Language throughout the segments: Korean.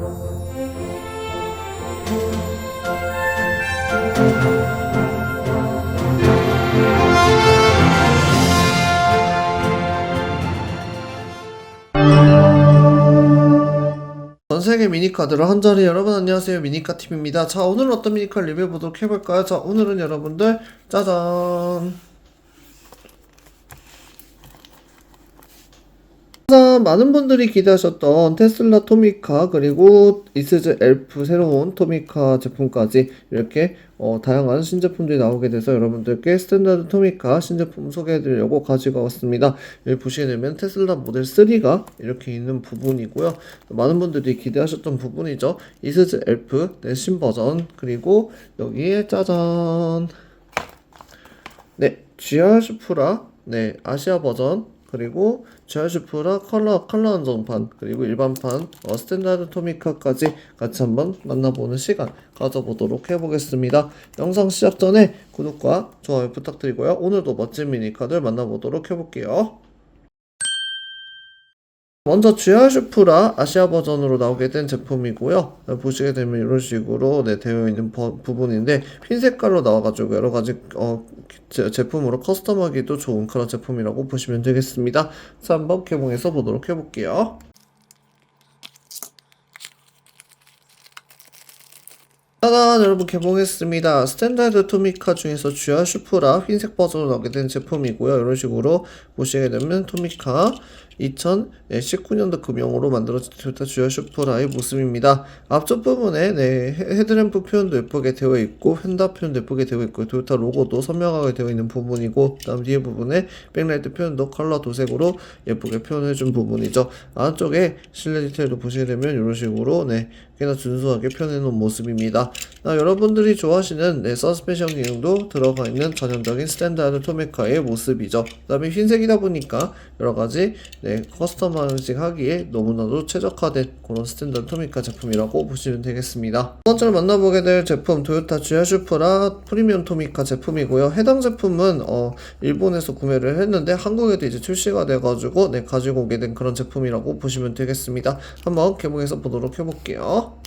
전 세계 미니카들을 한 자리 여러분 안녕하세요 미니카 팀입니다. 자 오늘은 어떤 미니카 리뷰해 보도록 해볼까요? 자 오늘은 여러분들 짜잔 짜잔 많은 분들이 기대하셨던 테슬라 토미카 그리고 이스즈 엘프 새로운 토미카 제품까지 이렇게 어, 다양한 신제품들이 나오게 돼서 여러분들께 스탠다드 토미카 신제품 소개해드리려고 가지고 왔습니다. 여기 보시게 되면 테슬라 모델 3가 이렇게 있는 부분이고요. 많은 분들이 기대하셨던 부분이죠. 이스즈 엘프 네, 신버전 그리고 여기에 짜잔 네 GR 슈프라 네 아시아 버전 그리고 GR 슈프라 컬러 컬러 한정판 그리고 일반판 어, 스탠다드 토미카까지 같이 한번 만나보는 시간 가져보도록 해보겠습니다. 영상 시작 전에 구독과 좋아요 부탁드리고요. 오늘도 멋진 미니카들 만나보도록 해볼게요. 먼저 GR 슈프라 아시아 버전으로 나오게 된 제품이고요. 네, 보시게 되면 이런 식으로 네, 되어 있는 버- 부분인데 흰 색깔로 나와가지고 여러 가지 어, 제, 제품으로 커스텀하기도 좋은 그런 제품이라고 보시면 되겠습니다. 자, 한번 개봉해서 보도록 해볼게요. 짜잔 여러분 개봉했습니다. 스탠다드 토미카 중에서 GR 슈프라 흰색 버전으로 나오게 된 제품이고요. 이런 식으로 보시게 되면 토미카 2019년도 금형으로 만들어진 토요타 GR 슈프라의 모습입니다. 앞쪽 부분에 네, 헤- 헤드램프 표현도 예쁘게 되어 있고 휀다 표현도 예쁘게 되어 있고 토요타 로고도 선명하게 되어 있는 부분이고 그다음 뒤에 부분에 백라이트 표현도 컬러 도색으로 예쁘게 표현해 준 부분이죠. 안쪽에 실내 디테일도 보시게 되면 이런 식으로 네, 꽤나 준수하게 표현해 놓은 모습입니다. 아, 여러분들이 좋아하시는 네, 서스펜션 기능도 들어가 있는 전형적인 스탠다드 토메카의 모습이죠. 그 다음에 흰색이다 보니까 여러가지 네, 커스터마이징 하기에 너무나도 최적화된 그런 스탠다드 토미카 제품이라고 보시면 되겠습니다. 첫 번째로 만나보게 될 제품 도요타 GR 슈프라 프리미엄 토미카 제품이고요. 해당 제품은 어, 일본에서 구매를 했는데 한국에도 이제 출시가 돼가지고 네, 가지고 오게 된 그런 제품이라고 보시면 되겠습니다. 한번 개봉해서 보도록 해볼게요.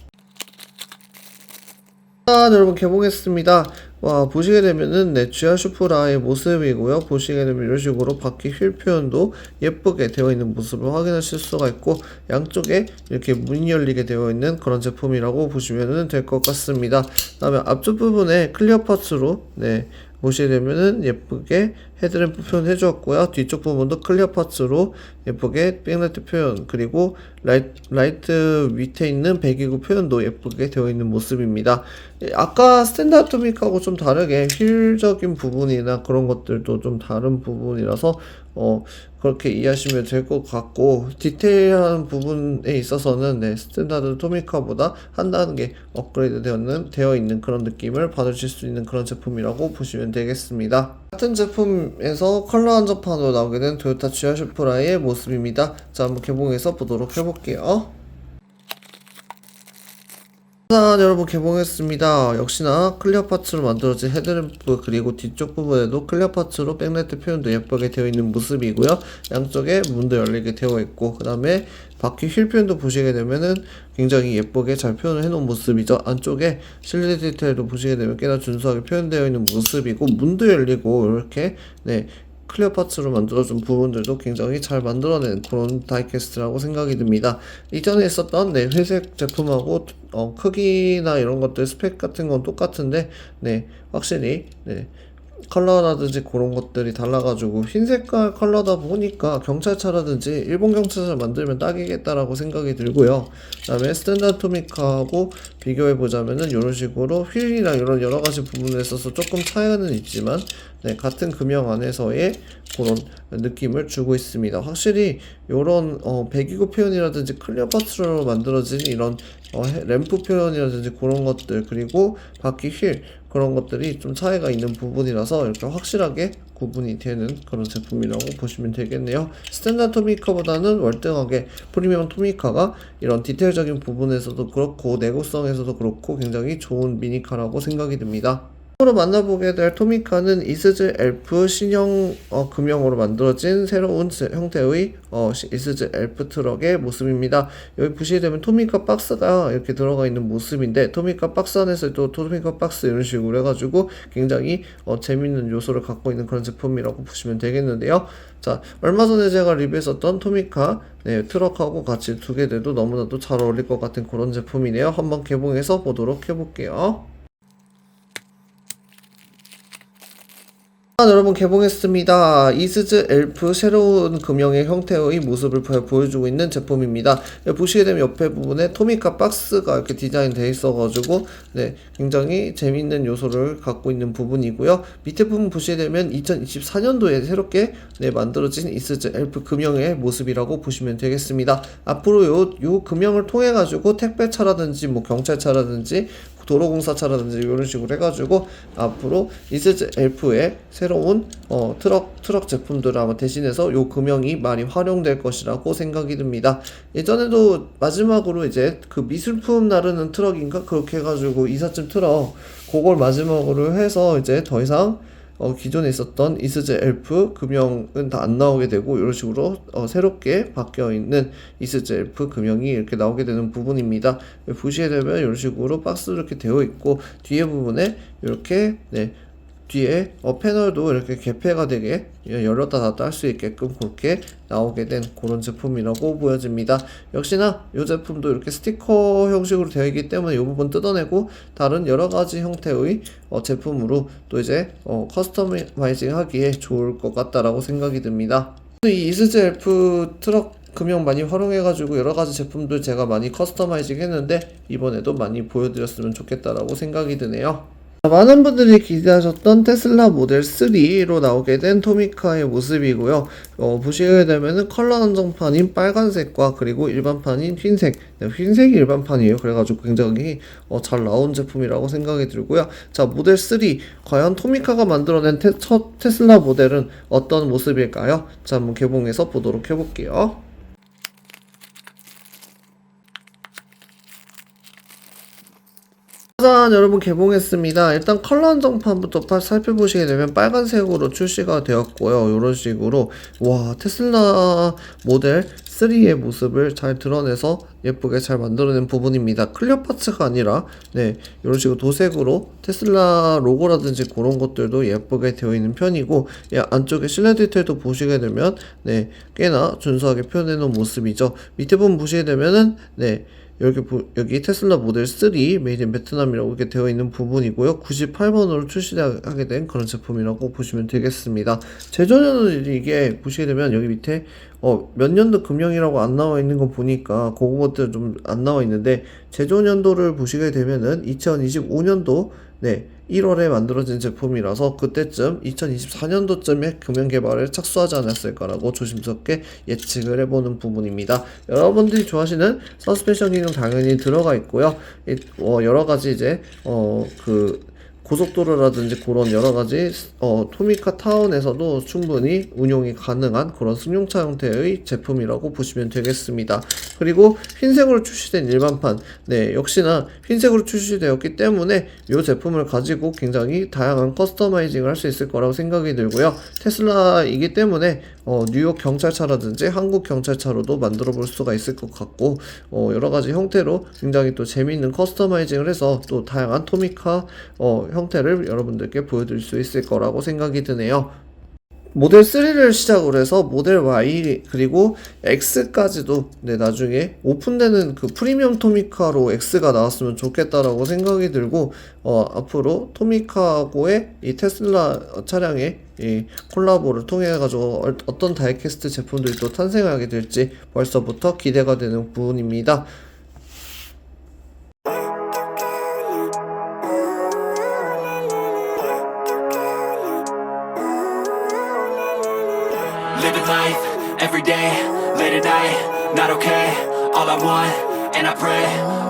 짠 여러분 개봉했습니다. 와 보시게 되면은 네 GR 슈프라의 모습이고요. 보시게 되면 이런 식으로 바퀴 휠 표현도 예쁘게 되어 있는 모습을 확인하실 수가 있고 양쪽에 이렇게 문이 열리게 되어 있는 그런 제품이라고 보시면 될 것 같습니다. 그다음에 앞쪽 부분에 클리어 파츠로 네 보시게 되면은 예쁘게 헤드램프 표현 해주었고요. 뒤쪽 부분도 클리어 파츠로 예쁘게 백라이트 표현 그리고 라이, 라이트 밑에 있는 배기구 표현도 예쁘게 되어 있는 모습입니다. 예, 아까 스탠다드 토믹하고 좀 다르게 휠적인 부분이나 그런 것들도 좀 다른 부분이라서 어 그렇게 이해하시면 될 것 같고 디테일한 부분에 있어서는 네, 스탠다드 토미카보다 한 단계 업그레이드 되었는, 되어 있는 그런 느낌을 받으실 수 있는 그런 제품이라고 보시면 되겠습니다. 같은 제품에서 컬러 한정판으로 나오게 된 도요타 GR 슈프라의 모습입니다. 자 한번 개봉해서 보도록 해볼게요. 짠 여러분 개봉했습니다. 역시나 클리어 파츠로 만들어진 헤드램프 그리고 뒤쪽 부분에도 클리어 파츠로 백라이트 표현도 예쁘게 되어 있는 모습이고요. 양쪽에 문도 열리게 되어 있고 그 다음에 바퀴 휠 표현도 보시게 되면은 굉장히 예쁘게 잘 표현을 해놓은 모습이죠. 안쪽에 실내 디테일도 보시게 되면 꽤나 준수하게 표현되어 있는 모습이고 문도 열리고 이렇게 네 클리어 파츠로 만들어준 부분들도 굉장히 잘 만들어낸 그런 다이캐스트라고 생각이 듭니다. 이전에 있었던 네, 회색 제품하고 어, 크기나 이런 것들 스펙 같은 건 똑같은데 네, 확실히 네, 컬러라든지 그런 것들이 달라가지고 흰 색깔 컬러다 보니까 경찰차라든지 일본 경찰차 만들면 딱이겠다라고 생각이 들고요. 그다음에 스탠다드 토미카하고 비교해 보자면은 이런 식으로 휠이나 이런 여러 가지 부분에 있어서 조금 차이는 있지만 네, 같은 금형 안에서의 그런 느낌을 주고 있습니다. 확실히 이런 어, 배기구 표현이라든지 클리어 파츠로 만들어진 이런 어, 해- 램프 표현이라든지 그런 것들 그리고 바퀴 휠 그런 것들이 좀 차이가 있는 부분이라서 이렇게 확실하게 구분이 되는 그런 제품이라고 보시면 되겠네요. 스탠다드 토미카보다는 월등하게 프리미엄 토미카가 이런 디테일적인 부분에서도 그렇고 내구성에서도 그렇고 굉장히 좋은 미니카라고 생각이 듭니다. 앞으로 만나보게 될 토미카는 이스즈 엘프 신형 어, 금형으로 만들어진 새로운 제- 형태의 어, 시- 이스즈 엘프 트럭의 모습입니다. 여기 보시게 되면 토미카 박스가 이렇게 들어가 있는 모습인데 토미카 박스 안에서 또 토미카 박스 이런 식으로 해가지고 굉장히 어, 재밌는 요소를 갖고 있는 그런 제품이라고 보시면 되겠는데요. 자 얼마 전에 제가 리뷰했었던 토미카 네, 트럭하고 같이 두개 돼도 너무나도 잘 어울릴 것 같은 그런 제품이네요. 한번 개봉해서 보도록 해볼게요. 여러분 개봉했습니다. 이스즈 엘프 새로운 금형의 형태의 모습을 보- 보여주고 있는 제품입니다. 여기 보시게 되면 옆에 부분에 토미카 박스가 이렇게 디자인되어 있어가지고 네 굉장히 재밌는 요소를 갖고 있는 부분이고요. 밑에 부분 보시게 되면 2024년도에 새롭게 네, 만들어진 이스즈 엘프 금형의 모습이라고 보시면 되겠습니다. 앞으로 요, 요 금형을 통해 가지고 택배차라든지 뭐 경찰차라든지 도로공사차라든지 이런 식으로 해가지고 앞으로 이스즈 엘프의 새로운 어, 트럭 트럭 제품들을 아마 대신해서 요 금형이 많이 활용될 것이라고 생각이 듭니다. 예전에도 마지막으로 이제 그 미술품 나르는 트럭인가 그렇게 해가지고 이삿짐 트럭 그걸 마지막으로 해서 이제 더 이상 어, 기존에 있었던 이스즈 엘프 금형은 다 안 나오게 되고 이런 식으로 어, 새롭게 바뀌어 있는 이스즈 엘프 금형이 이렇게 나오게 되는 부분입니다. 여기 보시게 되면 이런 식으로 박스로 이렇게 되어 있고 뒤에 부분에 이렇게 네 뒤에 어, 패널도 이렇게 개폐가 되게 열렸다 닫았다 할 수 있게끔 그렇게 나오게 된 그런 제품이라고 보여집니다. 역시나 이 제품도 이렇게 스티커 형식으로 되어 있기 때문에 이 부분 뜯어내고 다른 여러 가지 형태의 어, 제품으로 또 이제 어, 커스터마이징 하기에 좋을 것 같다라고 생각이 듭니다. 이 이스즈 엘프 트럭 금형 많이 활용해가지고 여러 가지 제품들 제가 많이 커스터마이징 했는데 이번에도 많이 보여드렸으면 좋겠다라고 생각이 드네요. 많은 분들이 기대하셨던 테슬라 모델 3로 나오게 된 토미카의 모습이고요. 어, 보시게 되면은 컬러 한정판인 빨간색과 그리고 일반판인 흰색, 네, 흰색이 일반판이에요. 그래가지고 굉장히 어, 잘 나온 제품이라고 생각이 들고요. 자, 모델 3 과연 토미카가 만들어낸 테, 첫 테슬라 모델은 어떤 모습일까요? 자, 한번 개봉해서 보도록 해볼게요. 짜잔 여러분 개봉했습니다. 일단 컬러 한정판부터 파- 살펴보시게 되면 빨간색으로 출시가 되었고요. 이런 식으로 와 테슬라 모델 3의 모습을 잘 드러내서 예쁘게 잘 만들어낸 부분입니다. 클리어 파츠가 아니라 네 이런 식으로 도색으로 테슬라 로고라든지 그런 것들도 예쁘게 되어 있는 편이고 예, 안쪽에 실내 디테일도 보시게 되면 네 꽤나 준수하게 표현해 놓은 모습이죠. 밑에 부분 보시게 되면은 네 여기 보, 여기 테슬라 모델 3 메이드 인 베트남이라고 이렇게 되어 있는 부분이고요. 98번으로 출시하게 된 그런 제품이라고 보시면 되겠습니다. 제조년은 이게 보시게 되면 여기 밑에 어, 몇 년도 금형이라고 안 나와 있는 거 보니까 그거 것들 좀 안 나와 있는데 제조년도를 보시게 되면은 2025년도 네 1월에 만들어진 제품이라서 그때쯤 2024년도쯤에 금형 개발에 착수하지 않았을까라고 조심스럽게 예측을 해보는 부분입니다. 여러분들이 좋아하시는 서스펜션 기능 당연히 들어가 있고요. 이, 어, 여러 가지 이제 어그 고속도로라든지 그런 여러 가지 어, 토미카 타운에서도 충분히 운용이 가능한 그런 승용차 형태의 제품이라고 보시면 되겠습니다. 그리고 흰색으로 출시된 일반판, 네 역시나 흰색으로 출시되었기 때문에 이 제품을 가지고 굉장히 다양한 커스터마이징을 할 수 있을 거라고 생각이 들고요. 테슬라이기 때문에 어, 뉴욕 경찰차라든지 한국 경찰차로도 만들어 볼 수가 있을 것 같고 어, 여러 가지 형태로 굉장히 또 재미있는 커스터마이징을 해서 또 다양한 토미카 어, 형태를 여러분들께 보여드릴 수 있을 거라고 생각이 드네요. 모델 3를 시작으로 해서 모델 Y 그리고 X까지도 네, 나중에 오픈되는 그 프리미엄 토미카로 X가 나왔으면 좋겠다라고 생각이 들고 어, 앞으로 토미카하고의 이 테슬라 차량의 이 콜라보를 통해 가지고 어떤 다이캐스트 제품들이 또 탄생하게 될지 벌써부터 기대가 되는 부분입니다.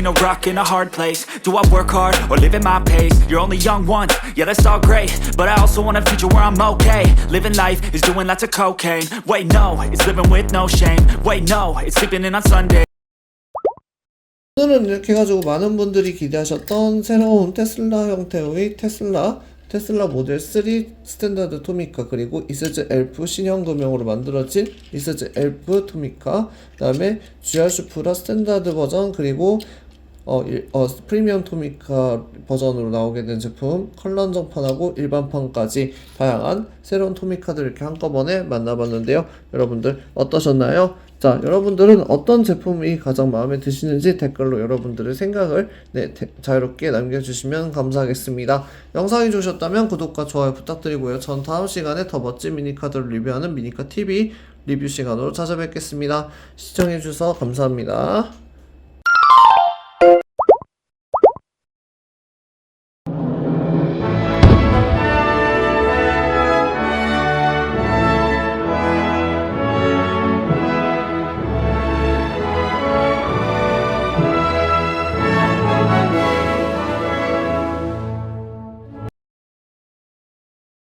between a rock and a hard place Do I work hard or live at my pace? You're only young once, yeah that's all great But I also want a future where I'm okay Living life is doing lots of cocaine Wait no, it's living with no shame Wait no, it's sleeping in on Sunday 오늘은 이렇게 해가지고 많은 분들이 기대하셨던 새로운 테슬라 형태의 테슬라 테슬라 모델 3 스탠다드 토미카 그리고 이스즈 엘프 신형 금형으로 만들어진 이스즈 엘프 토미카 그 다음에 GR 슈프라 스탠다드 버전 그리고 어, 일- 어, 프리미엄 토미카 버전으로 나오게 된 제품 컬러 한정판하고 일반판까지 다양한 새로운 토미카들 이렇게 한꺼번에 만나봤는데요. 여러분들 어떠셨나요? 자, 여러분들은 어떤 제품이 가장 마음에 드시는지 댓글로 여러분들의 생각을 네, 대- 자유롭게 남겨주시면 감사하겠습니다. 영상이 좋으셨다면 구독과 좋아요 부탁드리고요. 전 다음 시간에 더 멋진 미니카드를 리뷰하는 미니카 TV 리뷰 시간으로 찾아뵙겠습니다. 시청해주셔서 감사합니다.